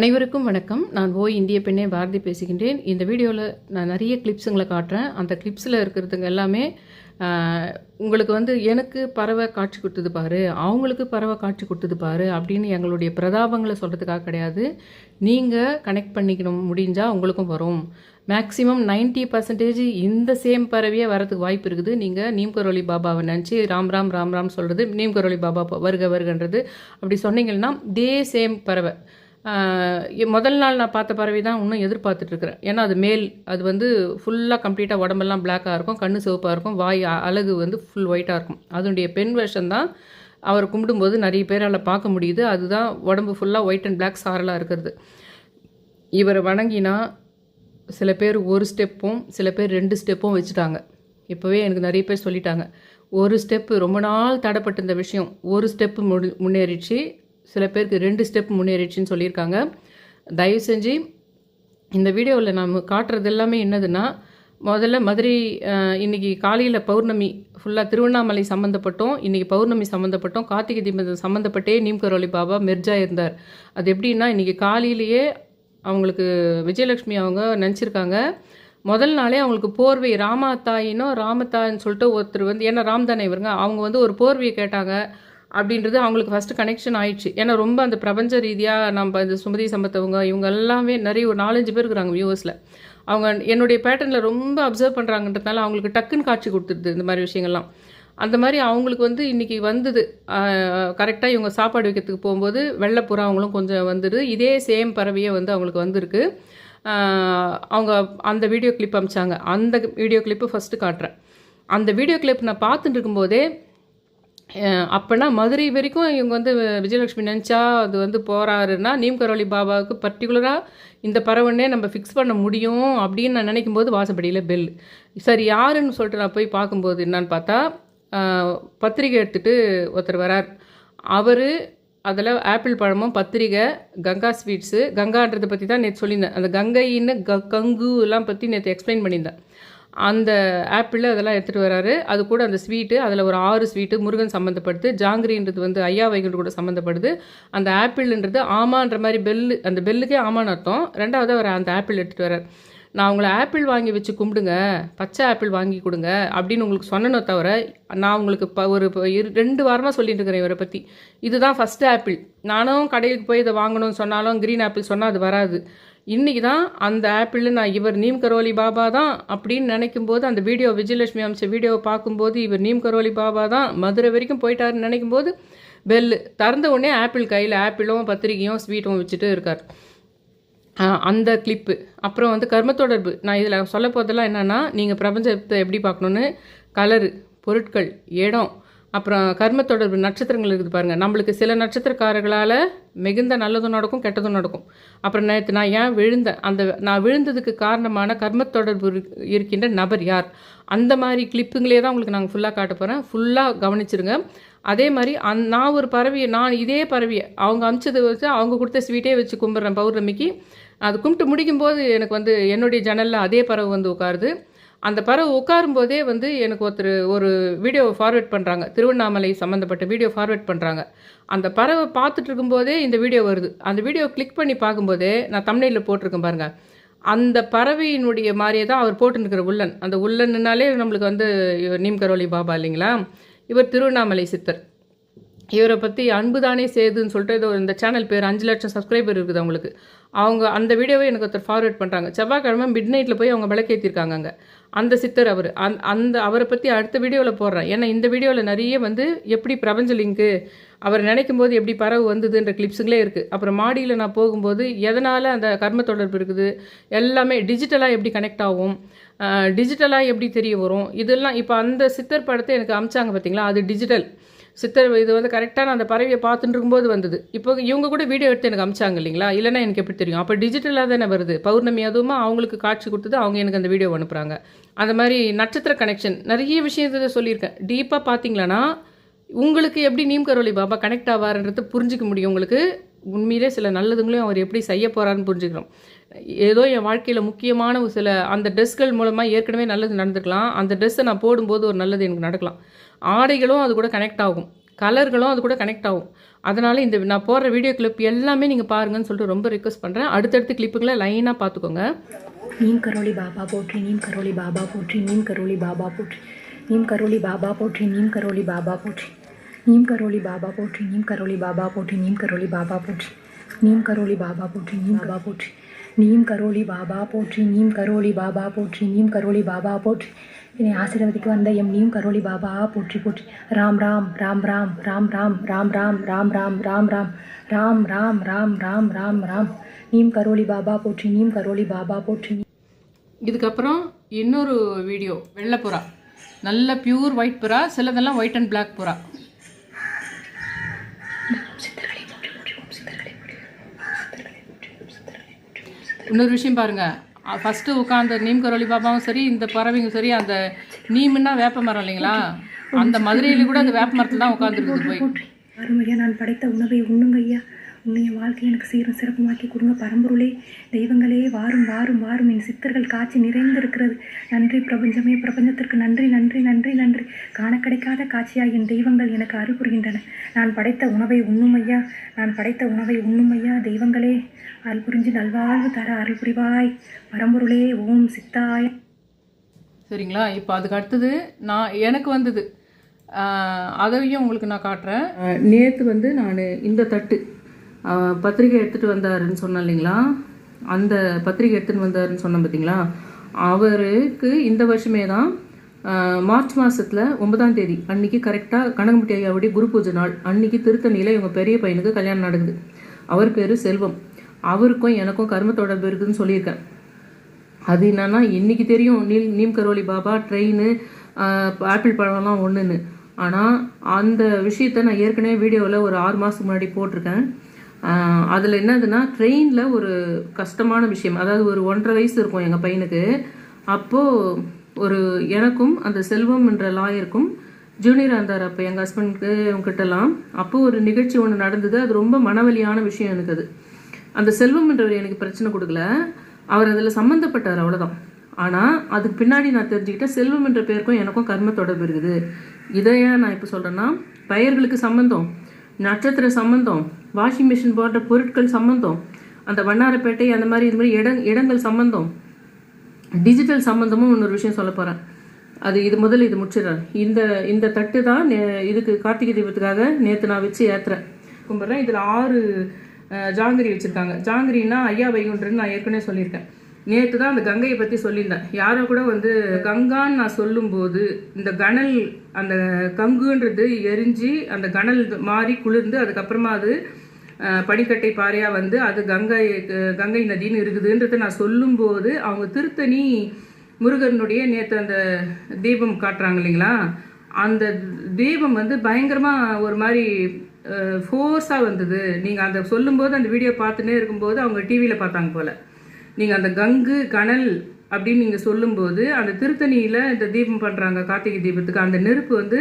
அனைவருக்கும் வணக்கம். நான் ஓய் இந்திய பெண்ணே பாரதி பேசுகின்றேன். இந்த வீடியோவில் நான் நிறைய கிளிப்ஸுங்களை காட்டுறேன். அந்த கிளிப்ஸில் இருக்கிறதுங்க எல்லாமே உங்களுக்கு வந்து எனக்கு பறவை காட்சி கொடுத்தது பாரு அவங்களுக்கு பறவை காட்சி கொடுத்தது பாரு அப்படின்னு எங்களுடைய பிரதாபங்களை சொல்கிறதுக்காக கிடையாது. நீங்கள் கனெக்ட் பண்ணிக்கணும். முடிஞ்சால் உங்களுக்கும் வரும். மேக்ஸிமம் 90% பர்சன்டேஜ் இந்த சேம் பறவையே வரதுக்கு வாய்ப்பு இருக்குது. நீங்கள் நீம்கரோலி பாபாவை நினச்சி ராம் ராம் ராம் ராம் சொல்கிறது நீம்கரோலி பாபா வருக வருகன்றது. அப்படி சொன்னீங்கன்னா இதே சேம் பறவை. முதல் நாள் நான் பார்த்த பறவை தான் இன்னும் எதிர்பார்த்துட்ருக்குறேன் ஏன்னா அது மேல் அது வந்து ஃபுல்லாக கம்ப்ளீட்டாக உடம்பெல்லாம் பிளாக்காக இருக்கும் கண்ணு சிவப்பாக இருக்கும் வாய் அழகு வந்து ஃபுல் ஒயிட்டாக இருக்கும். அதனுடைய பெண் வேஷம் தான் அவர் கும்பிடும்போது நிறைய பேரால் பார்க்க முடியுது. அதுதான் உடம்பு ஃபுல்லாக ஒயிட் அண்ட் பிளாக் சாரலாக இருக்கிறது. இவரை வணங்கினா சில பேர் ஒரு ஸ்டெப்பும் சில பேர் ரெண்டு ஸ்டெப்பும் வச்சுட்டாங்க. இப்போவே எனக்கு நிறைய பேர் சொல்லிட்டாங்க. ஒரு ஸ்டெப்பு ரொம்ப நாள் தடைப்பட்டிருந்த விஷயம். ஒரு ஸ்டெப்பு முன்னேறிச்சு சில பேருக்கு ரெண்டு ஸ்டெப் முன்னேறிடுச்சின்னு சொல்லியிருக்காங்க. தயவு செஞ்சு இந்த வீடியோவில் நாம் காட்டுறது எல்லாமே என்னதுன்னா முதல்ல மதுரை இன்றைக்கி இன்னைக்கு காலையில் பௌர்ணமி ஃபுல்லாக திருவண்ணாமலை சம்மந்தப்பட்டோம் இன்றைக்கி பௌர்ணமி சம்மந்தப்பட்டோம் கார்த்திகை தீபம் சம்மந்தப்பட்டே நீம்கரோலி பாபா மெர்ஜா இருந்தார். அது எப்படின்னா இன்றைக்கி காலையிலேயே அவங்களுக்கு விஜயலட்சுமி அவங்க நினச்சிருக்காங்க. முதல் நாளே அவங்களுக்கு போர்வை ராமா தாயினோ ராமத்தாயின்னு சொல்லிட்டு ஒருத்தர் வந்து ஏன்னா ராம்தானே இவருங்க அவங்க வந்து ஒரு போர்வையை கேட்டாங்க. அப்படின்றது அவங்களுக்கு ஃபஸ்ட்டு கனெக்ஷன் ஆயிடுச்சு. ஏன்னா ரொம்ப அந்த பிரபஞ்ச ரீதியாக நம்ம இந்த சுமதி சம்பத்தவங்க இவங்க எல்லாமே நிறைய ஒரு நாலஞ்சு பேர் இருக்கிறாங்க வியூவர்ஸில் அவங்க என்னுடைய பேட்டர்னில் ரொம்ப அப்சர்வ் பண்ணுறாங்கன்றதுனால அவங்களுக்கு டக்குன்னு காட்சி கொடுத்துருது இந்த மாதிரி விஷயங்கள்லாம். அந்த மாதிரி அவங்களுக்கு வந்து இன்றைக்கி வந்தது. கரெக்டாக இவங்க சாப்பாடு வைக்கிறதுக்கு போகும்போது வெள்ளைப்புறா அவங்களும் கொஞ்சம் வந்துடுது இதே சேம் பறவையே வந்து அவங்களுக்கு வந்திருக்கு. அவங்க அந்த வீடியோ கிளிப் அமிச்சாங்க. அந்த வீடியோ கிளிப்பு ஃபஸ்ட்டு காட்டுறேன். அந்த வீடியோ கிளிப் நான் பார்த்துட்டு இருக்கும்போதே அப்போனா மதுரை வரைக்கும் இவங்க வந்து விஜயலட்சுமி நினச்சா அது வந்து போகிறாருன்னா நீம் பாபாவுக்கு பர்டிகுலராக இந்த பறவைன்னே நம்ம ஃபிக்ஸ் பண்ண முடியும் அப்படின்னு நான் நினைக்கும் போது வாசப்படியில் பெல் சரி யாருன்னு சொல்லிட்டு நான் போய் பார்க்கும்போது என்னான்னு பார்த்தா பத்திரிகை எடுத்துகிட்டு ஒருத்தர் வரார். அவர் அதில் ஆப்பிள் பழமும் பத்திரிகை கங்கா ஸ்வீட்ஸு கங்கான்றதை பற்றி தான் நேற்று சொல்லியிருந்தேன். அந்த கங்கைன்னு க கங்கு எல்லாம் பற்றி நேற்று எக்ஸ்பிளைன் பண்ணியிருந்தேன். அந்த ஆப்பிள் அதெல்லாம் எடுத்துகிட்டு வராரு. அது கூட அந்த ஸ்வீட்டு அதில் ஒரு ஆறு ஸ்வீட்டு முருகன் சம்மந்தப்படுது ஜாங்கிரின்றது வந்து ஐயா வைகுண்டு கூட சம்மந்தப்படுது அந்த ஆப்பிள்ன்றது ஆமான்ற மாதிரி பெல்லு அந்த பெல்லுக்கே ஆமான்னு அர்த்தம். ரெண்டாவது அவர் அந்த ஆப்பிள் எடுத்துகிட்டு வரார். நான் உங்களை ஆப்பிள் வாங்கி வச்சு கும்பிடுங்க பச்சை ஆப்பிள் வாங்கி கொடுங்க அப்படின்னு உங்களுக்கு சொன்னனோ தவிர நான் உங்களுக்கு இப்போ ஒரு இப்போ இரு ரெண்டு வாரமாக சொல்லிட்டு இருக்கிறேன் இவரை பற்றி இதுதான் ஃபஸ்ட்டு ஆப்பிள். நானும் கடையில் போய் இதை வாங்கணும்னு சொன்னாலும் க்ரீன் ஆப்பிள் சொன்னால் அது வராது. இன்றைக்கி தான் அந்த ஆப்பிள் நான் இவர் நீம் கரோலி பாபா தான் அப்படின்னு நினைக்கும் போது அந்த வீடியோ விஜயலட்சுமி அமைச்ச வீடியோவை பார்க்கும்போது இவர் நீம் கரோலி பாபா தான் மதுரை வரைக்கும் போயிட்டாருன்னு நினைக்கும் போது பெல்லு திறந்த உடனே ஆப்பிள் கையில் ஆப்பிளும் பத்திரிக்கையும் ஸ்வீட்டும் வச்சுட்டு இருக்கார். அந்த கிளிப்பு அப்புறம் வந்து கர்ம தொடர்பு. நான் இதில் சொல்ல போதெல்லாம் என்னென்னா நீங்கள் பிரபஞ்சத்தை எப்படி பார்க்கணுன்னு கலரு பொருட்கள் இடம். அப்புறம் கர்ம தொடர்பு நட்சத்திரங்கள் இருக்குது பாருங்கள் நம்மளுக்கு சில நட்சத்திரக்காரர்களால் மிகுந்த நல்லதும் நடக்கும் கெட்டதும் நடக்கும். அப்புறம் நேற்று நான் ஏன் விழுந்தேன் அந்த நான் விழுந்ததுக்கு காரணமான கர்ம தொடர்பு இருக்கின்ற நபர் யார்? அந்த மாதிரி கிளிப்புங்களே தான் உங்களுக்கு நாங்கள் ஃபுல்லாக காட்ட போகிறேன் ஃபுல்லாக கவனிச்சிருங்க. அதே மாதிரி அந் நான் ஒரு பறவையை நான் இதே பறவையை அவங்க அமிச்சதை வச்சு அவங்க கொடுத்த ஸ்வீட்டே வச்சு கும்பிட்றேன் பௌர்ணமிக்கு. அது கும்பிட்டு முடிக்கும்போது எனக்கு வந்து என்னுடைய ஜன்னலில் அதே பறவை வந்து உட்காருது. அந்த பறவை உட்காரும்போதே வந்து எனக்கு ஒருத்தர் ஒரு வீடியோ ஃபார்வேர்ட் பண்ணுறாங்க திருவண்ணாமலை சம்மந்தப்பட்ட வீடியோ ஃபார்வேர்ட் பண்ணுறாங்க அந்த பறவை பார்த்துட்டு இருக்கும்போதே இந்த வீடியோ வருது. அந்த வீடியோ கிளிக் பண்ணி பார்க்கும்போதே நான் தமிழில் போட்டிருக்கேன் பாருங்கள் அந்த பறவையினுடைய மாதிரியே தான் அவர் போட்டுருக்கிற உள்ளன். அந்த உள்ளன்னுனாலே நம்மளுக்கு வந்து இவர் நீம் கரோலி பாபா இல்லைங்களா? இவர் திருவண்ணாமலை சித்தர். இவரை பற்றி அன்புதானே சேதுன்னு சொல்லிட்டு ஏதோ இந்த சேனல் பேர் அஞ்சு லட்சம் சப்ஸ்கிரைபர் இருக்குது அவங்களுக்கு. அவங்க அந்த வீடியோவை எனக்கு ஒருத்தர் ஃபார்வேர்ட் பண்ணுறாங்க செவ்வாய்க்கிழமை மிட் நைட்டில் போய் அவங்க விளக்கேற்றிருக்காங்க அங்கே. அந்த சித்தர் அவர். அந் அந்த அவரை பற்றி அடுத்த வீடியோவில் போடுறேன். ஏன்னா இந்த வீடியோவில் நிறைய வந்து எப்படி பிரபஞ்சலிங்கு அவர் நினைக்கும் போது எப்படி பறவை வந்ததுன்ற கிளிப்ஸுங்களே இருக்குது அப்புறம் மாடியில் நான் போகும்போது எதனால் அந்த கர்ம தொடர்பு இருக்குது எல்லாமே டிஜிட்டலாக எப்படி கனெக்ட் ஆகும் டிஜிட்டலாக எப்படி தெரிய வரும் இதெல்லாம் இப்போ அந்த சித்தர் படத்தை எனக்கு அமிச்சாங்க பார்த்தீங்களா அது டிஜிட்டல். சித்தர் இது வந்து கரெக்டாக நான் அந்த பறவையை பார்த்துட்டு இருக்கும்போது வந்தது. இப்போ இவங்க கூட வீடியோ எடுத்து எனக்கு அமிச்சாங்க இல்லைங்களா? இல்லைன்னா எனக்கு எப்படி தெரியும்? அப்போ டிஜிட்டலாக தானே வருது. பௌர்ணமி அதுவுமா அவங்களுக்கு காட்சி கொடுத்தது அவங்க எனக்கு அந்த வீடியோ அனுப்புகிறாங்க அந்த மாதிரி நட்சத்திர கனெக்ஷன் நிறைய விஷயத்தை சொல்லியிருக்கேன். டீப்பாக பார்த்தீங்களன்னா உங்களுக்கு எப்படி நீம் கரோலி பாபா கனெக்ட் ஆவார்ன்றது புரிஞ்சிக்க முடியும் உங்களுக்கு. உண்மையிலே சில நல்லதுங்களையும் அவர் எப்படி செய்ய போகிறாருன்னு புரிஞ்சுக்கிறோம். ஏதோ என் வாழ்க்கையில் முக்கியமான ஒரு சில அந்த ட்ரெஸ்கள் மூலமாக ஏற்கனவே நல்லது நடந்துக்கலாம் அந்த ட்ரெஸ்ஸை நான் போடும்போது ஒரு நல்லது எனக்கு நடக்கலாம். ஆடைகளும் அது கூட கனெக்ட் ஆகும் கலர்களும் அது கூட கனெக்ட் ஆகும் அதனால் இந்த நான் போடுற வீடியோ கிளிப் எல்லாமே நீங்கள் பாருங்கன்னு சொல்லிட்டு ரொம்ப ரிக்வஸ்ட் பண்ணுறேன் அடுத்தடுத்து கிளிப்புகளை லைனாக பார்த்துக்கோங்க நீம் கரோலி பாபா போற்றி நீம் கரோலி பாபா போற்றி நீம் கரோலி பாபா போற்றி நீம் கரோலி பாபா போற்றி நீம் கரோலி பாபா போற்றி நீம் கரோலி பாபா போற்றி நீம் கரோலி பாபா போற்றி நீம் கரோலி பாபா போற்றி நீம் கரோலி பாபா போற்றி நீம் பாபா போற்றி நீம் கரோலி பாபா போற்றி நீம் கரோலி பாபா போற்றி நீம் கரோலி பாபா போற்றி என்னை ஆசீர்வதிக்கு வந்த எம் நீம் கரோலி பாபா போற்றி போற்றி ராம் ராம் ராம் ராம் ராம் ராம் ராம் ராம் ராம் ராம் ராம் ராம் ராம் ராம் ராம் ராம் ராம் ராம் நீம் கரோலி பாபா போற்றி நீம் கரோலி பாபா போற்றி இதுக்கப்புறம் இன்னொரு வீடியோ வெள்ளை புறா நல்ல பியூர் ஒயிட் புறா சிலதெல்லாம் ஒயிட் அண்ட் Black புறா இன்னொரு விஷயம் பாருங்க ஃபஸ்ட்டு உட்காந்த நீம் கரோலி பாபாவும் சரி இந்த பறவையும் சரி அந்த நீம்னா வேப்ப மரம் இல்லைங்களா? அந்த மதுரையில கூட அந்த வேப்ப மரத்தில் தான் உட்காந்துருக்குது போய். அருமையா நான் படைத்த உணவை உண்ணுங்க ஐயா உன்னைய வாழ்க்கை எனக்கு சீரும் சிறப்புமாக்கி கொடுங்க. பரம்பொருளே தெய்வங்களே வாரும் வாரும் வாரும். என் சித்தர்கள் காட்சி நிறைந்திருக்கிறது. நன்றி பிரபஞ்சமே பிரபஞ்சத்திற்கு நன்றி நன்றி நன்றி நன்றி. காண கிடைக்காத காட்சியாய் என் தெய்வங்கள் எனக்கு அருள் புரிகின்றன நான் படைத்த உணவை உண்ணும் ஐயா. நான் படைத்த உணவை உண்ணும் ஐயா. தெய்வங்களே அருள் புரிஞ்சு நல்வாழ்வு தர அருள் புரிவாய். பரம்பொருளே ஓம் சித்தாய் சரிங்களா? இப்போ அதுக்கு அடுத்தது நான் எனக்கு வந்தது. அதையும் உங்களுக்கு நான் காட்டுறேன். நேற்று வந்து நான் இந்த தட்டு பத்திரிக்கை எடுத்துகிட்டு வந்தாருன்னு சொன்னேன் இல்லைங்களா? அந்த பத்திரிக்கை எடுத்துகிட்டு வந்தாருன்னு சொன்னேன் பார்த்தீங்களா அவருக்கு இந்த வருஷமே தான் மார்ச் மாதத்தில் ஒன்பதாம் தேதி அன்னைக்கு கரெக்டாக கனகம்பட்டி ஐயாவுடைய குரு பூஜை நாள். அன்னைக்கு திருத்தணியில் இவங்க பெரிய பையனுக்கு கல்யாணம் நடக்குது. அவர் பேர் செல்வம். அவருக்கும் எனக்கும் கர்ம தொடர்பு இருக்குதுன்னு சொல்லியிருக்கேன். அது என்னன்னா இன்னைக்கு தெரியும் நீல் நீம் கரோலி பாபா ட்ரெயின் ஆப்பிள் பழம்லாம் ஒன்றுன்னு ஆனால் அந்த விஷயத்த நான் ஏற்கனவே வீடியோவில் ஒரு ஆறு மாதத்துக்கு முன்னாடி போட்டிருக்கேன். அதில் என்னதுன்னா ட்ரெயினில் ஒரு கஷ்டமான விஷயம். அதாவது ஒரு ஒன்றரை வயசு இருக்கும் எங்கள் பையனுக்கு. அப்போது ஒரு எனக்கும் அந்த செல்வம் என்ற லாயருக்கும் ஜூனியர் இருந்தார் அப்போ எங்கள் ஹஸ்பண்ட்க்கு அவங்ககிட்டலாம் அப்போது ஒரு நிகழ்ச்சி ஒன்று நடந்தது. அது ரொம்ப மனவலியான விஷயம் எனக்கு அது. அந்த செல்வம் என்றவர் எனக்கு பிரச்சனை கொடுக்கல. அவர் அதில் சம்மந்தப்பட்டார் அவ்வளோதான் ஆனால் அதுக்கு பின்னாடி நான் தெரிஞ்சுக்கிட்டேன் செல்வம் என்ற பேருக்கும் எனக்கும் கர்ம தொடர்பு இருக்குது. இதை ஏன் நான் இப்போ சொல்கிறேன்னா பெயர்களுக்கு சம்மந்தம் நட்சத்திர சம்பந்தம் வாஷிங் மிஷின் போன்ற பொருட்கள் சம்மந்தம் அந்த வண்ணாரப்பேட்டை அந்த மாதிரி இது மாதிரி இடம் இடங்கள் சம்மந்தம் டிஜிட்டல் சம்மந்தமும் இன்னொரு விஷயம் சொல்ல போகிறேன் அது இது முதல்ல இது முடிச்சிடறேன். இந்த இந்த தட்டு தான் நே- இதுக்கு கார்த்திகை தீபத்துக்காக நேற்று நான் வச்சு ஏற்றுறேன் கும்பிட்றேன். இதில் ஆறு ஜாங்கிரி வச்சுருக்காங்க. ஜாங்கிரின்னா ஐயா வைகுன்றன்னு நான் ஏற்கனவே சொல்லியிருக்கேன். நேற்று தான் அந்த கங்கையை பற்றி சொல்லியிருந்தேன். யாரோ கூட வந்து கங்கான்னு நான் சொல்லும்போது இந்த கணல் அந்த கங்குன்றது எரிஞ்சு அந்த கணல் மாறி குளிர்ந்து அதுக்கப்புறமா அது படிக்கட்டை பனிக்கட்டை பாறையாக வந்து அது கங்கை கங்கை நதின்னு இருக்குதுன்றதை நான் சொல்லும்போது அவங்க திருத்தணி முருகனுடைய நேற்று அந்த தீபம் காட்டுறாங்க இல்லைங்களா? அந்த தீபம் வந்து பயங்கரமாக ஒரு மாதிரி ஃபோர்ஸாக வந்தது. நீங்கள் அந்த சொல்லும்போது அந்த வீடியோ பார்த்துனே இருக்கும்போது அவங்க டிவியில் பார்த்தாங்க போல். நீங்கள் அந்த கங்கு கனல் அப்படின்னு நீங்கள் சொல்லும்போது அந்த திருத்தணியில் இந்த தீபம் பண்ணுறாங்க கார்த்திகை தீபத்துக்கு அந்த நெருப்பு வந்து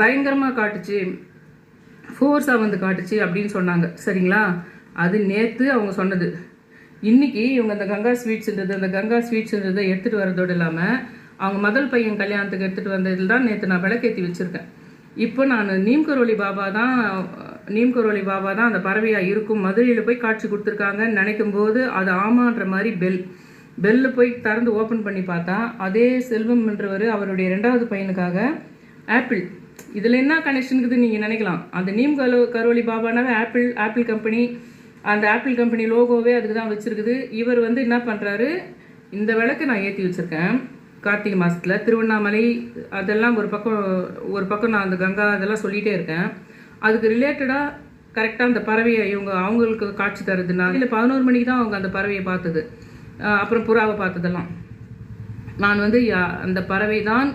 பயங்கரமாக காட்டுச்சு. ஃபோர்ஸாக வந்து காட்டுச்சு அப்படின்னு சொன்னாங்க. சரிங்களா? அது நேற்று அவங்க சொன்னது. இன்றைக்கி இவங்க அந்த கங்கா ஸ்வீட்ஸ்ன்றது அந்த கங்கா ஸ்வீட்ஸ்ன்றதை எடுத்துகிட்டு வரதோடு இல்லாமல் அவங்க முதல் பையன் கல்யாணத்துக்கு எடுத்துகிட்டு வந்ததில் தான் நேற்று நான் விளக்கேற்றி வச்சுருக்கேன். இப்போ நான் நீம் கரோலி பாபா தான் நீம் கரோலி பாபா தான் அந்த பறவையாக இருக்கும் மதுரையில் போய் காட்சி கொடுத்துருக்காங்கன்னு நினைக்கும் போது அது ஆமான்ற மாதிரி பெல் பெல்லு போய் திறந்து ஓப்பன் பண்ணி பார்த்தா அதே செல்வம் என்றவர் அவருடைய ரெண்டாவது பையனுக்காக ஆப்பிள் இதில் என்ன கனெக்ஷன் இருக்குது நீங்கள் நினைக்கலாம். அந்த நீம் கரு கரோலி பாபானாவே ஆப்பிள் ஆப்பிள் கம்பெனி அந்த ஆப்பிள் கம்பெனி லோகோவே அதுக்கு தான் வச்சுருக்குது. இவர் வந்து என்ன பண்ணுறாரு இந்த விளக்கு நான் ஏற்றி வச்சுருக்கேன். கார்த்திகை மாதத்தில் திருவண்ணாமலை அதெல்லாம் ஒரு பக்கம் ஒரு பக்கம் நான் அந்த கங்கா அதெல்லாம் சொல்லிகிட்டே இருக்கேன். அதுக்கு ரிலேட்டடாக கரெக்டாக அந்த பறவையை இவங்க அவங்களுக்கு காட்சி தருதுன்னா இல்லை பதினோரு மணிக்கு தான் அவங்க அந்த பறவையை பார்த்தது. அப்புறம் புறாவை பார்த்ததெல்லாம். நான் வந்து யா- அந்த பறவை தான்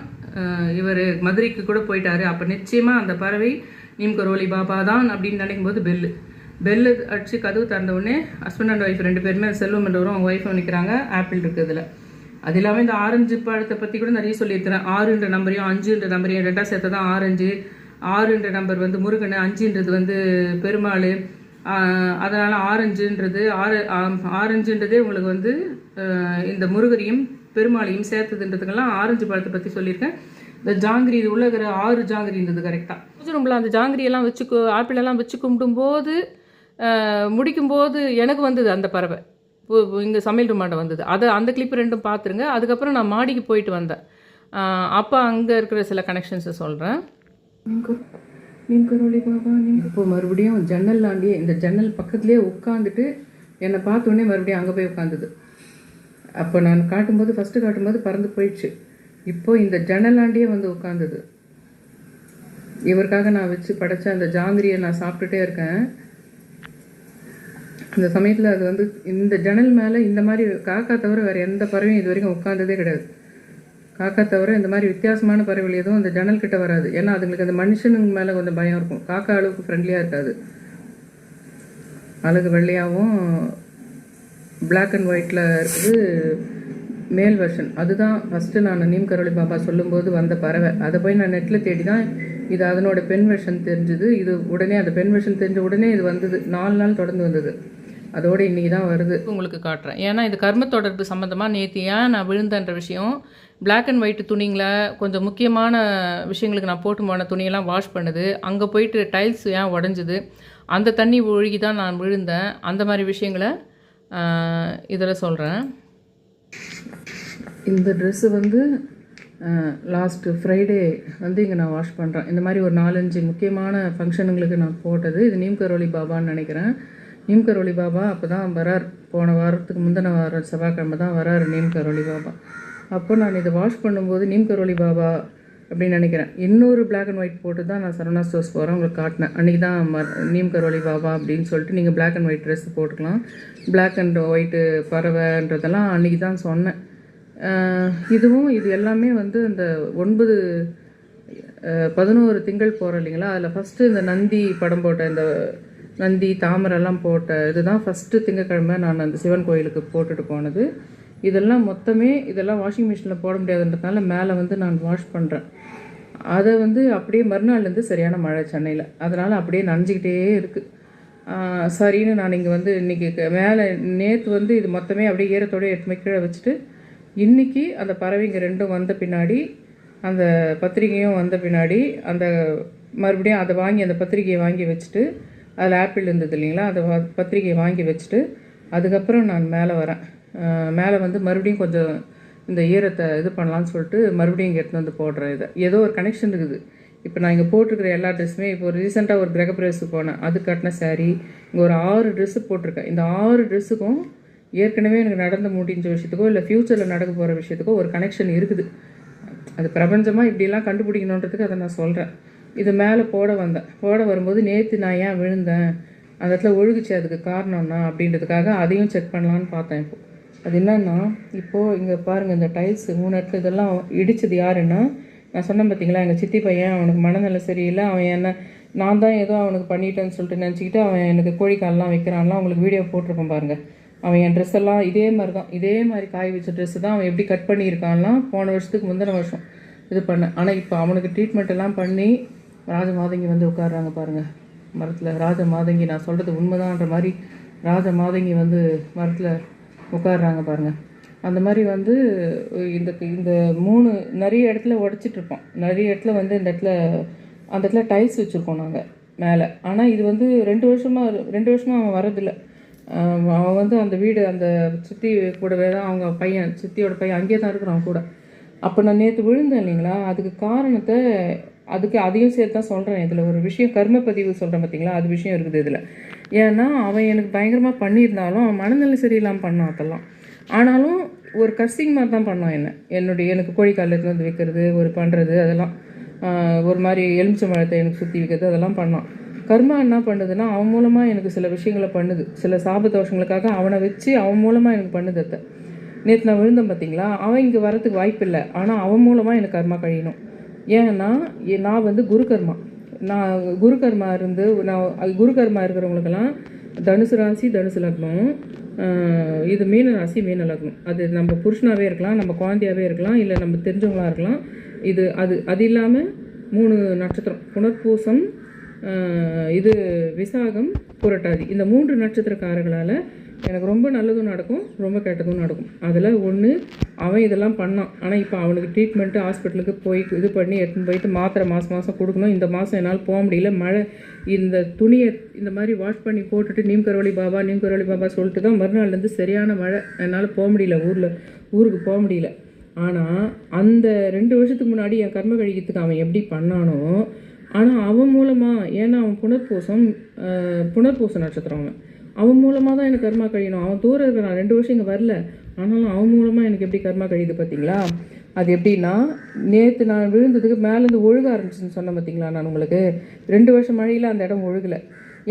இவர் மதுரைக்கு கூட போயிட்டாரு. அப்போ நிச்சயமாக அந்த பறவை நீம் கரோலி பாபா தான் அப்படின்னு நினைக்கும் போது பெல்லு பெல்லு அடிச்சு கதவு திறந்த உடனே ஹஸ்பண்ட் அண்ட் ஒய்ஃப் ரெண்டு பேருமே செல்வம் என்றவரும் அவங்க ஒய்ஃபும் நிற்கிறாங்க ஆப்பிள் இருக்குது அதில் அது இல்லாமல் இந்த ஆரஞ்சு பழத்தை பற்றி கூட நிறைய சொல்லியிருக்கிறேன். ஆறுன்ற நம்பரையும் அஞ்சுன்ற நம்பரையும் ரெண்டாக சேர்த்து தான் ஆரஞ்சு. ஆறுன்ற நம்பர் வந்து முருகன் அஞ்சுன்றது வந்து பெருமாள். அதனால் ஆரஞ்சுன்றது ஆறு ஆரஞ்சுன்றதே உங்களுக்கு வந்து இந்த முருகரையும் பெருமாளையும் சேர்த்ததுன்றதுக்கெல்லாம் ஆரஞ்சு பழத்தை பற்றி சொல்லியிருக்கேன். இந்த ஜாங்கிரி இது உள்ள இருக்கிற ஆறு ஜாங்கிரி இருந்தது கரெக்டாக பூஜை ரூமில் அந்த ஜாங்கிரி எல்லாம் வச்சு கு- ஆப்பிள் எல்லாம் வச்சு கும்பிடும்போது முடிக்கும்போது எனக்கு வந்தது அந்த பறவை. இங்கே சமையல் ரூமாண்ட வந்தது. அதை அந்த கிளிப் ரெண்டும் பார்த்துருங்க அதுக்கப்புறம் நான் மாடிக்கு போயிட்டு வந்தேன். அப்போ அங்கே இருக்கிற சில கனெக்ஷன்ஸை சொல்கிறேன் இப்போ மறுபடியும் ஜன்னல்லாண்டியே இந்த ஜன்னல் பக்கத்துலேயே உட்காந்துட்டு என்னை பார்த்தோன்னே மறுபடியும் அங்கே போய் உட்காந்துது அப்போ நான் காட்டும்போது ஃபஸ்ட்டு காட்டும்போது பறந்து போயிடுச்சு. இப்போ இந்த ஜன்னலாண்டியே வந்து உட்காந்துது இவருக்காக நான் வச்சு படைச்ச அந்த ஜாங்கிரியை நான் சாப்பிட்டுட்டே இருக்கேன். அந்த சமயத்தில் அது வந்து இந்த ஜன்னல் மேலே இந்த மாதிரி காக்கா தவிர வேறு எந்த பறவையும் இது வரைக்கும் உட்காந்ததே கிடையாது. காக்கா தவிர இந்த மாதிரி வித்தியாசமான பறவைகள் எதுவும் அந்த ஜன்னல் கிட்ட வராது. ஏன்னா அதுங்களுக்கு அந்த மனுஷனுங்க மேலே கொஞ்சம் பயம் இருக்கும். காக்கா அளவுக்கு ஃப்ரெண்ட்லியாக இருக்காது. அழகு வெள்ளையாகவும் பிளாக் அண்ட் ஒயிட்டில் இருக்குது மேல் வெர்ஷன் அதுதான் ஃபஸ்ட்டு நான் நீம் கரோலி பாபா சொல்லும்போது வந்த பறவை. அதை போய் நான் நெட்டில் தேடி தான் இது அதனோட பெண் வெர்ஷன் தெரிஞ்சுது. இது உடனே அந்த பெண் வெர்ஷன் தெரிஞ்ச உடனே இது வந்தது. நாலு நாள் தொடர்ந்து வந்தது. அதோட இன்னைக்கு தான் வருது உங்களுக்கு காட்டுறேன். ஏன்னா இது கர்ம தொடர்பு சம்மந்தமாக நேற்று ஏன் நான் விழுந்தன்ற விஷயம் பிளாக் அண்ட் ஒயிட் துணிங்களை கொஞ்சம் முக்கியமான விஷயங்களுக்கு நான் போட்டு போன துணியெல்லாம் வாஷ் பண்ணுது. அங்கே போயிட்டு டைல்ஸ் ஏன் உடஞ்சிது? அந்த தண்ணி ஒழுகி தான் நான் விழுந்தேன். அந்த மாதிரி விஷயங்களை இதில் சொல்கிறேன். இந்த ட்ரெஸ்ஸு வந்து லாஸ்ட்டு ஃப்ரைடே வந்து இங்கே நான் வாஷ் பண்ணுறேன் இந்த மாதிரி ஒரு நாலஞ்சு முக்கியமான ஃபங்க்ஷனுங்களுக்கு நான் போட்டது. இது நீம் கரோலி பாபான்னு நினைக்கிறேன். நீம் கரோலி பாபா அப்போ தான் வரார். போன வாரத்துக்கு முந்தின வாரம் செவ்வாய்க்கிழமை தான் வரார் நீம் கரோலி பாபா. அப்போ நான் இதை வாஷ் பண்ணும்போது நீம் கரோலி பாபா அப்படின்னு நினைக்கிறேன். இன்னொரு பிளாக் அண்ட் ஒயிட் போட்டு தான் நான் சரவணா ஸ்டோர்ஸ் போகிறேன் உங்களுக்கு காட்டினேன். அன்றைக்கி தான் ம- நீம் கரோலி பாபா அப்படின்னு சொல்லிட்டு நீங்கள் பிளாக் அண்ட் ஒயிட் ட்ரெஸ் போட்டுக்கலாம். பிளாக் அண்ட் ஒயிட்டு பறவைன்றதெல்லாம் அன்றைக்கி தான் சொன்னேன். இதுவும் இது எல்லாமே வந்து இந்த ஒன்பது பதினோரு திங்கள் போகிறோம் இல்லைங்களா? அதில் ஃபஸ்ட்டு இந்த நந்தி படம் போட்ட இந்த நந்தி தாமரைலாம் போட்ட இதுதான் ஃபஸ்ட்டு திங்கக்கிழமை நான் அந்த சிவன் கோயிலுக்கு போட்டுட்டு போனது. இதெல்லாம் மொத்தமே இதெல்லாம் வாஷிங் மிஷினில் போட முடியாதுன்றதுனால மேலே வந்து நான் வாஷ் பண்ணுறேன் அதை வந்து அப்படியே மறுநாள்லேருந்து சரியான மழை சென்னையில். அதனால் அப்படியே நனைஞ்சிக்கிட்டே இருக்குது சரின்னு நான் இங்கே வந்து இன்றைக்கி மேலே நேற்று வந்து இது மொத்தமே அப்படியே ஈரத்தோட எட்டுமே கீழே வச்சுட்டு இன்றைக்கி அந்த பறவைங்க ரெண்டும் வந்த பின்னாடி அந்த பத்திரிகையும் வந்த பின்னாடி அந்த மறுபடியும் அதை வாங்கி அந்த பத்திரிகையை வாங்கி வச்சுட்டு அதில் ஆப்பிள் இருந்தது இல்லைங்களா? அந்த வ- பத்திரிகையை வாங்கி வச்சுட்டு அதுக்கப்புறம் நான் மேலே வரேன். மேலே வந்து மறுபடியும் கொஞ்சம் இந்த ஈரத்தை இது பண்ணலான்னு சொல்லிட்டு மறுபடியும் இங்கே எடுத்துன்னு வந்து போடுறேன் இதை. ஏதோ ஒரு கனெக்ஷன் இருக்குது. இப்போ நான் இங்கே போட்டிருக்கிற எல்லா ட்ரெஸ்ஸுமே இப்போ ரீசெண்டாக ஒரு கிரகப்பிரவேசு போனேன். அது கட்டின சாரீ இங்கே ஒரு ஆறு ட்ரெஸ்ஸு போட்டிருக்கேன். இந்த ஆறு ட்ரெஸ்ஸுக்கும் ஏற்கனவே எனக்கு நடந்து முடிஞ்ச விஷயத்துக்கோ இல்லை ஃப்யூச்சரில் நடக்க போகிற விஷயத்துக்கோ ஒரு கனெக்ஷன் இருக்குது. அது பிரபஞ்சமாக இப்படிலாம் கண்டுபிடிக்கணுன்றதுக்கு அதை நான் சொல்கிறேன் இது மேலே போட வந்தேன். போட வரும்போது நேற்று நான் ஏன் விழுந்தேன்? அந்த இடத்துல ஒழுகுச்சு அதுக்கு காரணம்னா அப்படின்றதுக்காக அதையும் செக் பண்ணலான்னு பார்த்தேன் இப்போ. அது என்னன்னா இப்போது இங்கே பாருங்கள் இந்த டைல்ஸ் மூணு இடத்துல இதெல்லாம் இடித்தது யாருன்னா நான் சொன்னேன் பார்த்தீங்களா எங்கள் சித்தி பையன் அவனுக்கு மனநிலை சரியில்லை அவன் என்ன நான் தான் ஏதோ அவனுக்கு பண்ணிட்டேன்னு சொல்லிட்டு நினச்சிக்கிட்டு அவன் எனக்கு கோழிக்கால்லாம் வைக்கிறான்லாம் அவங்களுக்கு வீடியோ போட்டிருப்பேன் பாருங்கள் அவன் என் ட்ரெஸ் எல்லாம் இதே மாதிரி தான் இதே மாதிரி காய வச்ச ட்ரெஸ்ஸு தான் அவன் எப்படி கட் பண்ணியிருக்கான்லாம் போன வருஷத்துக்கு முந்தின வருஷம் இது பண்ணேன் ஆனால் இப்போ அவனுக்கு ட்ரீட்மெண்ட் எல்லாம் பண்ணி ராஜ மாதங்கி வந்து உட்காடுறாங்க பாருங்கள் மரத்தில். ராஜ மாதங்கி நான் சொல்கிறது உண்மைதான்ற மாதிரி ராஜ மாதங்கி வந்து மரத்தில் உட்காடுறாங்க பாருங்கள் அந்த மாதிரி வந்து இந்த இந்த மூணு நிறைய இடத்துல உடச்சிட்ருப்போம் நிறைய இடத்துல வந்து இந்த இடத்துல அந்த இடத்துல டைல்ஸ் வச்சுருக்கோம் நாங்கள் மேலே. ஆனால் இது வந்து ரெண்டு வருஷமாக ரெண்டு வருஷமாக அவன் வரதில்லை அவன் வந்து அந்த வீடு அந்த சித்தி கூடவே தான் அவங்க பையன் சித்தியோட பையன் அங்கேயே தான் இருக்கிறான் கூட. அப்போ நான் நேற்று விழுந்தேன் இல்லைங்களா? அதுக்கு காரணத்தை அதுக்கு அதையும் சேர்த்து தான் சொல்கிறேன் இதில் ஒரு விஷயம் கர்ம பதிவு சொல்கிறேன் பார்த்தீங்களா அது விஷயம் இருக்குது இதில். ஏன்னா அவன் எனக்கு பயங்கரமாக பண்ணியிருந்தாலும் அவன் மனநிலை சரியில்லாமல் பண்ணான் அதெல்லாம். ஆனாலும் ஒரு கர்சிங் மாதிரி தான் பண்ணான் என்ன. என்னுடைய எனக்கு கோழிக்காலில் எடுத்துகிட்டு வந்து வைக்கிறது ஒரு பண்ணுறது அதெல்லாம் ஒரு மாதிரி எலுமிச்சம்பழத்தை எனக்கு சுற்றி வைக்கிறது அதெல்லாம் பண்ணான். கர்மா என்ன பண்ணுதுன்னா அவன் மூலமாக எனக்கு சில விஷயங்களை பண்ணுது. சில சாப தோஷங்களுக்காக அவனை வச்சு அவன் மூலமாக எனக்கு பண்ணுது அத்தை நேற்று நான் விழுந்தேன் பார்த்தீங்களா அவன் இங்கே வரதுக்கு வாய்ப்பு இல்லை ஆனால் அவன் மூலமாக எனக்கு கர்மா கழியணும். ஏன்னா எ- நான் வந்து குரு கர்மா. நான் குருகர்மா இருந்து நான் அது இருக்கிறவங்களுக்கெல்லாம் தனுசு ராசி தனுசு லக்னம் இது மீன ராசி மீன லக்னம். அது நம்ம புருஷனாகவே இருக்கலாம் நம்ம குழந்தையாகவே இருக்கலாம் இல்லை நம்ம தெரிஞ்சவங்களா இருக்கலாம். இது அது அது இல்லாமல் மூணு நட்சத்திரம். புனர்பூசம் இது விசாகம் புரட்டாதி. இந்த மூன்று நட்சத்திரக்காரர்களால் எனக்கு ரொம்ப நல்லதும் நடக்கும் ரொம்ப கெட்டதும் நடக்கும். அதில் ஒன்று அவன் இதெல்லாம் பண்ணான். ஆனால் இப்போ அவனுக்கு ட்ரீட்மெண்ட்டு ஹாஸ்பிட்டலுக்கு போய் இது பண்ணி எடுத்துன்னு போயிட்டு மாத்திரை மாதம் மாதம் கொடுக்கணும். இந்த மாதம் என்னால் போக முடியல. மழை இந்த துணியை இந்த மாதிரி வாஷ் பண்ணி போட்டுட்டு நீம் கரவழி பாபா நீம் கரவழி பாபா சொல்லிட்டு தான் மறுநாள்லேருந்து சரியான மழை என்னால் போக முடியல. ஊரில் ஊருக்கு போக முடியல. ஆனால் அந்த ரெண்டு வருஷத்துக்கு முன்னாடி என் கர்ம கழிக்கிறதுக்கு அவன் எப்படி பண்ணானோ ஆனால் அவன் மூலமாக ஏன்னா அவன் புனர்பூசம் புனர்பூச நட்சத்திரம் அவன். அவன் மூலமாக தான் எனக்கு கர்மா கழியணும். அவன் தூரம் இருக்கிறான் ரெண்டு வருஷம் இங்கே வரல. ஆனாலும் அவன் மூலமாக எனக்கு எப்படி கர்மா கழியுது பார்த்தீங்களா அது எப்படின்னா நேற்று நான் விழுந்ததுக்கு மேலேருந்து ஒழுக ஆரம்பிச்சுன்னு சொன்னேன் பார்த்தீங்களா நான் உங்களுக்கு? ரெண்டு வருஷம் மழையில் அந்த இடம் ஒழுகலை.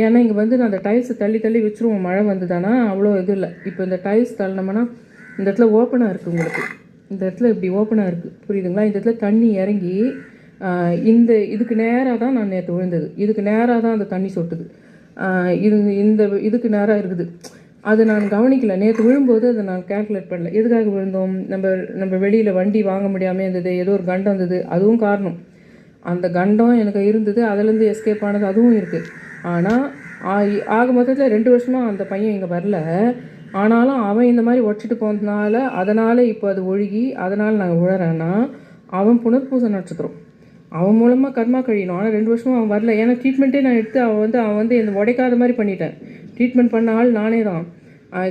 ஏன்னா இங்கே வந்து நான் அந்த டைல்ஸை தள்ளி தள்ளி வச்சுருவோம். மழை வந்ததுன்னா அவ்வளோ இது இல்லை. இப்போ இந்த டைல்ஸ் தள்ளினோம்னா இந்த இடத்துல ஓப்பனாக இருக்குது உங்களுக்கு. இந்த இடத்துல இப்படி ஓப்பனாக இருக்குது புரியுதுங்களா? இந்த இடத்துல தண்ணி இறங்கி இந்த இதுக்கு நேராக தான் நான் நேற்று விழுந்தது. இதுக்கு நேராக தான் அந்த தண்ணி சொட்டுது. இது இந்த இதுக்கு நேராக இருக்குது. அது நான் கவனிக்கல. நேற்று விழும்போது அதை நான் கால்குலேட் பண்ணல. எதுக்காக விழுந்தோம்? நம்ம நம்ம வெளியில் வண்டி வாங்க முடியாமல் இருந்தது. ஏதோ ஒரு கண்டம் இருந்தது. அதுவும் காரணம். அந்த கண்டம் எனக்கு இருந்தது. அதுலேருந்து எஸ்கேப் ஆனது அதுவும் இருக்குது ஆனால் ஆக மொத்தத்தில் ரெண்டு வருஷமாக அந்த பையன் இங்கே வரல. ஆனாலும் அவன் இந்த மாதிரி ஒட்டிட்டு போனதுனால அதனால் இப்போ அது ஒழுகி அதனால் நாங்கள் உழறேன்னா அவன் புனர்பூச நட்சத்திரம். அவன் மூலமாக கர்மா கழியணும். ஆனால் ரெண்டு வருஷமும் அவன் வரல. ஏன்னா ட்ரீட்மெண்ட்டே நான் எடுத்து அவன் வந்து அவன் வந்து என்னை உடைக்காத மாதிரி பண்ணிட்டேன். ட்ரீட்மெண்ட் பண்ண ஆள் நானே தான்.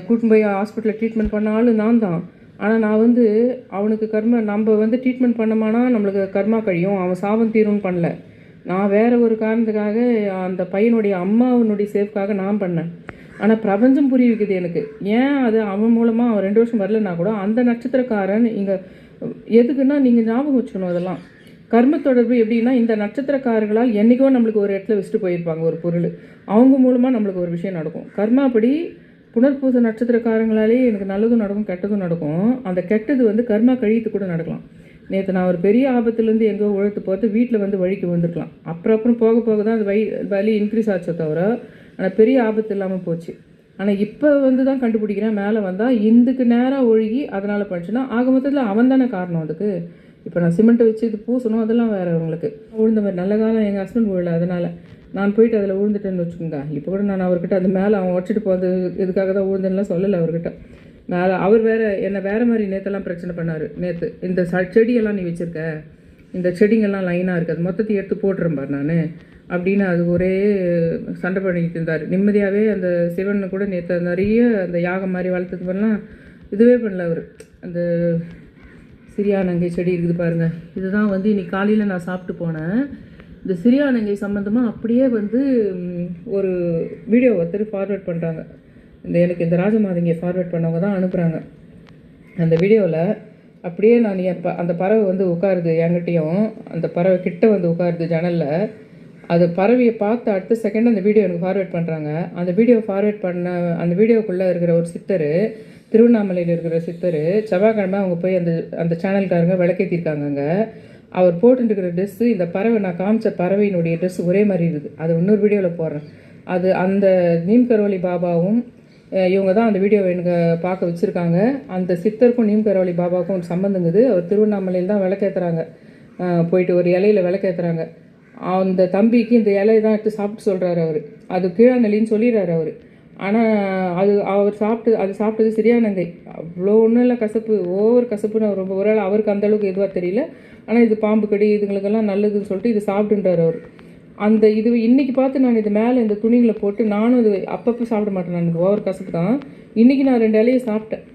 கூட்டின்னு போய் ஹாஸ்பிட்டலில் ட்ரீட்மெண்ட் பண்ண ஆள் நான் தான். ஆனால் நான் வந்து அவனுக்கு கர்ம நம்ம வந்து ட்ரீட்மெண்ட் பண்ணமானா நம்மளுக்கு கர்மா கழியும். அவன் சாபம் தீரும்னு பண்ணல. நான் வேறு ஒரு காரணத்துக்காக அந்த பையனுடைய அம்மாவனுடைய சேஃப்காக நான் பண்ணேன். ஆனால் பிரபஞ்சம் புரிய வைக்குது எனக்கு. ஏன் அது அவன் மூலமாக அவன் ரெண்டு வருஷம் வரலன்னா கூட அந்த நட்சத்திரக்காரன் இங்கே எதுக்குன்னா நீங்கள் ஞாபகம் வச்சுக்கணும் அதெல்லாம். கர்ம தொடர்பு எப்படின்னா இந்த நட்சத்திரக்காரர்களால் என்றைக்கோ நம்மளுக்கு ஒரு இடத்துல வச்சுட்டு போயிருப்பாங்க ஒரு பொருள். அவங்க மூலமாக நம்மளுக்கு ஒரு விஷயம் நடக்கும். கர்மாப்படி புனர்பூச நட்சத்திரக்காரங்களாலே எனக்கு நல்லதும் நடக்கும் கெட்டதும் நடக்கும். அந்த கெட்டது வந்து கர்மா கழித்து கூட நடக்கலாம். நேற்று நான் ஒரு பெரிய ஆபத்துலேருந்து எங்கோ உழைத்து பார்த்து வீட்டில் வந்து வழிக்கு வந்துருக்கலாம் அப்புறம் அப்புறம் போக போக தான் அது வழி வலி இன்க்ரீஸ் ஆச்சோ தவிர ஆனால் பெரிய ஆபத்து இல்லாமல் போச்சு. ஆனால் இப்போ வந்து தான் கண்டுபிடிக்கிறேன் மேலே வந்தால் இந்துக்கு நேராக ஒழுகி அதனால் பண்ணுச்சுன்னா ஆக மொத்தத்தில் அவன் தானே காரணம் அதுக்கு. இப்போ நான் சிமெண்ட்டை வச்சு இது பூசணும் அதெல்லாம் வேறு அவங்களுக்கு உழுந்த மாதிரி நல்ல காலம் எங்கள் ஹஸ்பண்ட் விழல அதனால். நான் போயிட்டு அதில் விழுந்துட்டேன்னு வச்சுக்கோங்க. இப்போ கூட நான் அவர்கிட்ட அந்த மேலே அவன் உடச்சிட்டு போகிறது இதுக்காக தான் விழுந்தேன்லாம் சொல்லலை அவர்கிட்ட. மேலே அவர் வேற என்னை வேறு மாதிரி நேற்றெல்லாம் பிரச்சனை பண்ணார். நேற்று இந்த ச செடியெல்லாம் நீ வச்சுருக்க இந்த செடிங்கெல்லாம் லைனாக இருக்குது அது மொத்தத்தையும் எடுத்து போட்டுறேன் நான் அப்படின்னு அது ஒரே சண்டை பண்ணிக்கிட்டு இருந்தார். நிம்மதியாகவே அந்த சிவன் கூட நேற்று நிறைய அந்த யாகம் மாதிரி வளர்த்தது பண்ணலாம். இதுவே பண்ணல அவர். அந்த சிரியானங்கை செடி இருக்குது பாருங்கள் இதுதான் வந்து இன்னைக்கு காலையில் நான் சாப்பிட்டு போனேன். இந்த சிரியானங்கை சம்மந்தமாக அப்படியே வந்து ஒரு வீடியோ ஒருத்தர் ஃபார்வேர்ட் பண்ணுறாங்க இந்த எனக்கு இந்த ராஜமாதிங்க ஃபார்வேர்ட் பண்ணவங்க தான் அனுப்புகிறாங்க அந்த வீடியோவில் அப்படியே நான் என் ப அந்த பறவை வந்து உட்காருது என்கிட்டையும். அந்த பறவை கிட்ட வந்து உட்காருது ஜன்னலில். அது பறவையை பார்த்து அடுத்த செகண்ட் அந்த வீடியோ எனக்கு ஃபார்வேர்ட் பண்ணுறாங்க அந்த வீடியோ ஃபார்வேர்ட் பண்ண அந்த வீடியோக்குள்ளே இருக்கிற ஒரு சித்தர் திருவண்ணாமலையில் இருக்கிற சித்தர் செவ்வாய்க்கிழமை அவங்க போய் அந்த அந்த சேனல்காரங்க விளக்கேற்றிருக்காங்க அங்கே அவர் போட்டுருக்கிற ட்ரெஸ்ஸு இந்த பறவை நான் காமிச்ச பறவையினுடைய ட்ரெஸ் ஒரே மாதிரி இருக்குது. அது இன்னொரு வீடியோவில் போடுறேன். அது அந்த நீம் பாபாவும் இவங்க தான் அந்த வீடியோவை எனக்கு பார்க்க வச்சுருக்காங்க. அந்த சித்தருக்கும் நீம் பாபாவுக்கும் ஒரு சம்மந்தங்குது அவர் திருவண்ணாமலையில் தான் விளக்கேற்றுறாங்க போயிட்டு ஒரு இலையில விளக்கேற்றுறாங்க அந்த தம்பிக்கு இந்த இலையை தான் எடுத்து சாப்பிட்டு சொல்கிறாரு அவர். அது கீழாநெல்லின்னு சொல்லிடுறாரு அவர். ஆனால் அது அவர் சாப்பிட்டு அது சாப்பிட்டது சரியானங்கை அவ்வளோ ஒன்றும் இல்லை கசப்பு. ஓவர் கசப்புன்னு ரொம்ப ஒரு அவருக்கு அந்தளவுக்கு எதுவாக தெரியல. ஆனால் இது பாம்பு கடி இதுங்களுக்கெல்லாம் நல்லதுன்னு சொல்லிட்டு இது சாப்பிட்டுன்றார் அவர். அந்த இது இன்றைக்கி பார்த்து நான் இது மேலே இந்த துணிகளை போட்டு நானும் இது அப்பப்போ சாப்பிட மாட்டேன் நான். ஓவர் கசப்பு தான். இன்றைக்கி நான் ரெண்டு இலையை சாப்பிட்டேன்.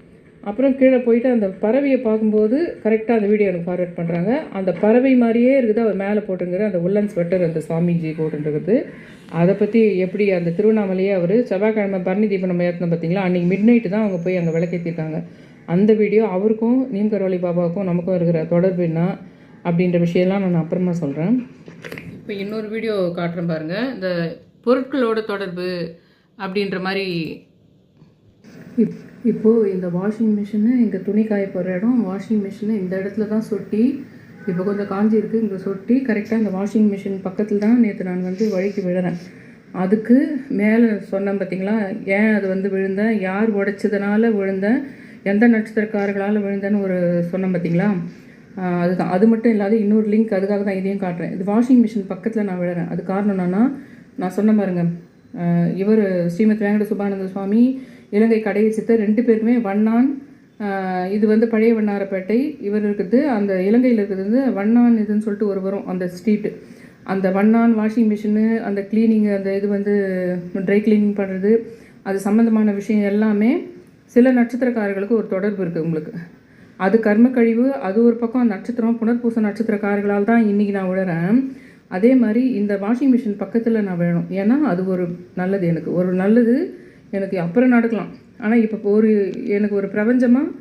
அப்புறம் கீழே போயிட்டு அந்த பறவையை பார்க்கும்போது கரெக்டாக அந்த வீடியோ எனக்கு ஃபார்வேர்ட் பண்ணுறாங்க அந்த பறவை மாதிரியே இருக்குது அவர் மேலே போட்டுங்கிற அந்த உள்ளன் ஸ்வெட்டர் அந்த சுவாமிஜி போட்டுருக்குது அதை பற்றி எப்படி அந்த திருவண்ணாமலையே அவர் செவ்வாய்க்கிழமை பரணி தீபம் நம்ம ஏற்றினோம் பார்த்தீங்களா? அன்றைக்கி மிட் நைட்டு தான் அவங்க போய் அங்கே விளக்கேற்றிருக்காங்க அந்த வீடியோ அவருக்கும் நீம் கரோலி பாபாவுக்கும் நமக்கும் இருக்கிற தொடர்பு என்ன அப்படின்ற விஷயம்லாம் நான் அப்புறமா சொல்கிறேன் இப்போ இன்னொரு வீடியோ காட்டுறேன் பாருங்கள் இந்த பொருட்களோட தொடர்பு அப்படின்ற மாதிரி இப் இப்போது இந்த வாஷிங் மிஷினு இங்கே துணி காய போடுற இடம் வாஷிங் மிஷினை இந்த இடத்துல தான் சொட்டி இப்போ கொஞ்சம் காஞ்சி இருக்கு. இங்கே சொட்டி கரெக்டாக அந்த வாஷிங் மிஷின் பக்கத்தில் தான் நேற்று நான் வந்து வழிக்கு விழுறேன் அதுக்கு மேலே சொன்னேன் பார்த்தீங்களா ஏன் அது வந்து விழுந்தேன் யார் உடைச்சதுனால விழுந்தேன் எந்த நட்சத்திரக்காரர்களால் விழுந்தேன்னு ஒரு சொன்னேன் பார்த்தீங்களா அதுதான். அது மட்டும் இல்லாத இன்னொரு லிங்க் அதுக்காக தான் இதையும் காட்டுறேன். இது வாஷிங் மிஷின் பக்கத்தில் நான் விழுறேன் அது காரணம் என்னன்னா நான் சொன்ன பாருங்க. இவர் ஸ்ரீமத் வேங்கட சுபானந்த சுவாமி இலங்கை கடையை சித்தர் ரெண்டு பேருமே வண்ணான் இது வந்து பழைய வண்ணாரப்பேட்டை. இவர் இருக்குது அந்த இலங்கையில் இருக்கிறது வந்து வண்ணான் இதுன்னு சொல்லிட்டு ஒரு வரும் அந்த ஸ்ட்ரீட்டு. அந்த வண்ணான் வாஷிங் மிஷினு அந்த க்ளீனிங் அந்த இது வந்து ட்ரை க்ளீனிங் பண்ணுறது அது சம்மந்தமான விஷயம் எல்லாமே சில நட்சத்திரக்காரர்களுக்கு ஒரு தொடர்பு இருக்குது உங்களுக்கு. அது கர்ம கழிவு அது ஒரு பக்கம் நட்சத்திரம் புனர்பூச நட்சத்திரக்காரர்களால் தான் இன்றைக்கி நான் விழுறேன் அதே மாதிரி இந்த வாஷிங் மிஷின் பக்கத்தில் நான் வேணும். ஏன்னா அது ஒரு நல்லது எனக்கு. ஒரு நல்லது எனக்கு அப்புறம் நடக்கலாம். ஆனால் இப்போ ஒரு எனக்கு ஒரு பிரபஞ்சமாக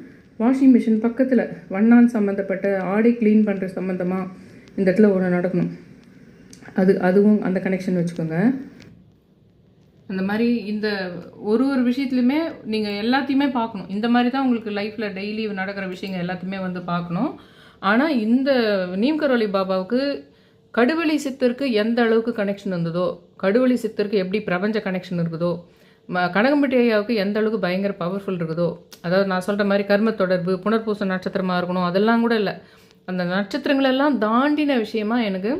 வாஷிங் மிஷின் பக்கத்தில் வண்ணான் சம்மந்தப்பட்ட ஆடை க்ளீன் பண்ணுற சம்மந்தமாக இந்த இடத்துல ஒன்று நடக்கணும். அது அதுவும் அந்த கனெக்ஷன் வச்சுக்கோங்க. அந்த மாதிரி இந்த ஒரு ஒரு விஷயத்துலையுமே நீங்கள் எல்லாத்தையுமே பார்க்கணும். இந்த மாதிரி தான் உங்களுக்கு லைஃப்பில் டெய்லி நடக்கிற விஷயங்கள் எல்லாத்தையுமே வந்து பார்க்கணும். ஆனால் இந்த நீம்கரோலி பாபாவுக்கு கடுவெளி சித்தருக்கு எந்த அளவுக்கு கனெக்ஷன் இருந்ததோ கடுவெளி சித்தருக்கு எப்படி பிரபஞ்ச கனெக்ஷன் இருக்குதோ கனகம்பட்டி ஐயாவுக்கு எந்த அளவுக்கு பயங்கர பவர்ஃபுல் இருக்குதோ அதாவது நான் சொல்கிற மாதிரி கர்ம தொடர்பு புனர்பூச நட்சத்திரமாக இருக்கணும் அதெல்லாம் கூட இல்லை. அந்த நட்சத்திரங்களெல்லாம் தாண்டின விஷயமா எனக்கு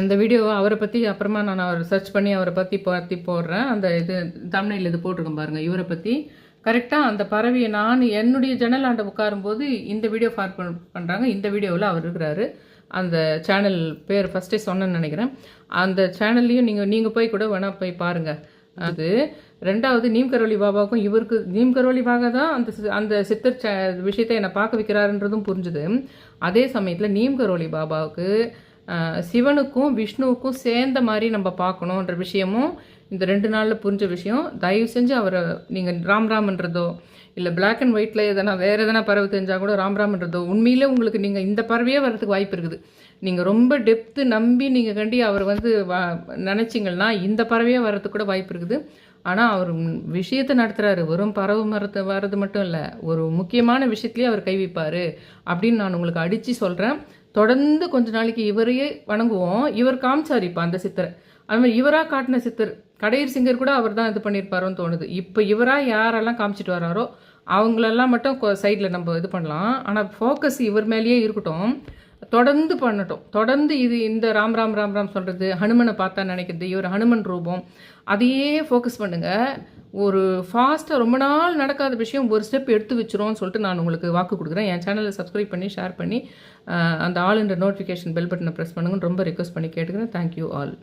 அந்த வீடியோவை அவரை பற்றி அப்புறமா நான் அவர் சர்ச் பண்ணி அவரை பற்றி பற்றி போடுறேன். அந்த இது தமிழில் இது போட்டிருக்கேன் பாருங்கள் இவரை பற்றி கரெக்டாக அந்த பறவையை நான் என்னுடைய ஜன்னலாண்ட உட்காரும்போது இந்த வீடியோ ஃபார்வர்ட் பண்ணுறாங்க இந்த வீடியோவில் அவர் இருக்கிறாரு. அந்த சேனல் பேர் ஃபஸ்ட்டே சொன்னேன்னு நினைக்கிறேன். அந்த சேனல்லையும் நீங்கள் நீங்கள் போய் கூட வேணால் போய் பாருங்கள் அது ரெண்டாவது நீம் கரோலி பாபாவுக்கும் இவருக்கு நீம் கரோலி பாபா தான் அந்த சி- அந்த சித்தர் ச விஷயத்தை என்னை பார்க்க வைக்கிறாருன்றதும் புரிஞ்சுது. அதே சமயத்தில் நீம் கரோலி பாபாவுக்கு சிவனுக்கும் விஷ்ணுவுக்கும் சேர்ந்த மாதிரி நம்ம பார்க்கணுன்ற விஷயமும் இந்த ரெண்டு நாளில் புரிஞ்ச விஷயம். தயவு செஞ்சு அவரை நீங்கள் ராம் ராம்ன்றதோ இல்லை பிளாக் அண்ட் ஒயிட்டில் எதனா வேறு எதனா பறவை தெரிஞ்சால் கூட ராம் ராம்ன்றதோ உண்மையிலே உங்களுக்கு நீங்கள் இந்த பறவையே வர்றதுக்கு வாய்ப்பு இருக்குது. நீங்கள் ரொம்ப டெப்த்து நம்பி நீங்கள் கண்டி அவர் வந்து வா நினச்சிங்கன்னா இந்த பறவையே வர்றதுக்கு கூட வாய்ப்பு இருக்குது. ஆனால் அவர் விஷயத்தை நடத்துகிறாரு வெறும் பறவை மரத்தை வர்றது மட்டும் இல்லை ஒரு முக்கியமான விஷயத்துலேயே அவர் கை வைப்பார் அப்படின்னு நான் உங்களுக்கு அடித்து சொல்கிறேன் தொடர்ந்து கொஞ்ச நாளைக்கு இவரையே வணங்குவோம். இவர் காமிச்சார் இப்போ அந்த சித்தரை. அது மாதிரி இவராக காட்டின சித்தர் கடையர் சிங்கர் கூட அவர் தான் இது பண்ணியிருப்பாரோன்னு தோணுது. இப்போ இவராக யாரெல்லாம் காமிச்சிட்டு வராரோ அவங்களெல்லாம் மட்டும் சைடில் நம்ம இது பண்ணலாம். ஆனால் ஃபோக்கஸ் இவர் மேலேயே இருக்கட்டும். தொடர்ந்து பண்ணட்டும். தொடர்ந்து இது இந்த ராம் ராம் ராம் ராம் சொல்கிறது ஹனுமனை பார்த்தா நினைக்கிறது இவர் ஹனுமன் ரூபம் அதையே ஃபோக்கஸ் பண்ணுங்கள் ஒரு ஃபாஸ்ட்டாக ரொம்ப நாள் நடக்காத விஷயம் ஒரு ஸ்டெப் எடுத்து வச்சிரும்னு சொல்லிட்டு நான் உங்களுக்கு வாக்கு கொடுக்குறேன். என் சேனலை சப்ஸ்கிரைப் பண்ணி ஷேர் பண்ணி அந்த ஆல் நோட்டிஃபிகேஷன் பெல் பட்டனை ப்ரெஸ் பண்ணுங்கன்னு ரொம்ப ரிக்வஸ்ட் பண்ணி கேட்டுக்கிறேன். Thank you all